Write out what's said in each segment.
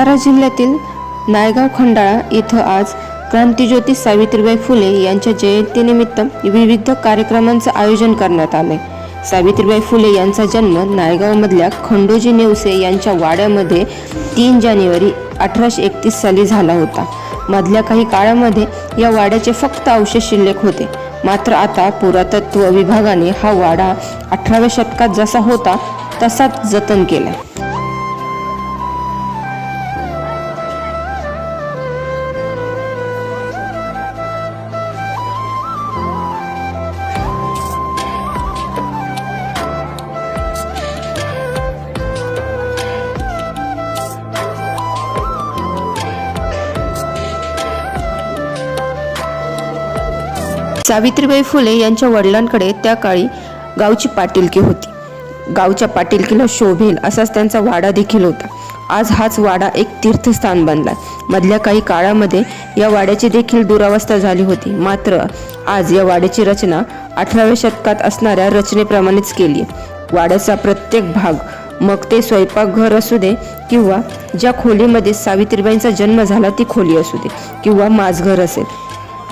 सातारा जिल्ह्यातील नायगाव खंडाळा इथं आज क्रांतिज्योती सावित्रीबाई फुले यांच्या जयंतीनिमित्त विविध कार्यक्रमांचं आयोजन करण्यात आले सावित्रीबाई फुले यांचा जन्म नायगावमधल्या खंडोजी नेवसे यांच्या वाड्यामध्ये तीन जानेवारी अठराशे एकतीस साली झाला होता. मधल्या काही काळामध्ये या वाड्याचे फक्त अवशेष शिल्लक होते. मात्र आता पुरातत्व विभागाने हा वाडा अठराव्या शतकात जसा होता तसाच जतन केला सावित्रीबाई फुले यांच्या वडिलांकडे त्या काळी गावची पाटीलकी होती. गावच्या पाटीलकीला शोभेल असाच त्यांचा वाडा देखील होता. आज हाच वाडा एक तीर्थस्थान बनला. मधल्या काही काळामध्ये या वाड्याची देखील दुरावस्था झाली होती. मात्र आज या वाड्याची रचना अठराव्या शतकात असणाऱ्या रचनेप्रमाणेच केली वाड्याचा प्रत्येक भाग मग ते स्वयंपाकघर असू दे किंवा ज्या खोलीमध्ये सावित्रीबाईंचा जन्म झाला ती खोली असू दे किंवा माझघर असेल.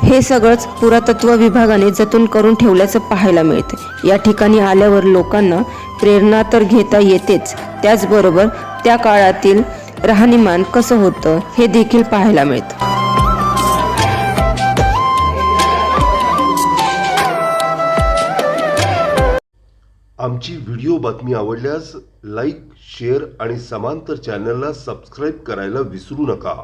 हे सगळंच पुरातत्व विभागाने जतन करून ठेवल्याचं पाहायला मिळतं. या ठिकाणी आल्यावर लोकांना प्रेरणा तर घेता येतेच त्याचबरोबर त्या काळातील राहणीमान कसं होतं हे देखील पाहायला मिळतं. आमची व्हिडिओ बातमी आवडल्यास लाईक शेअर आणि समांतर चॅनलला सबस्क्राईब करायला विसरू नका.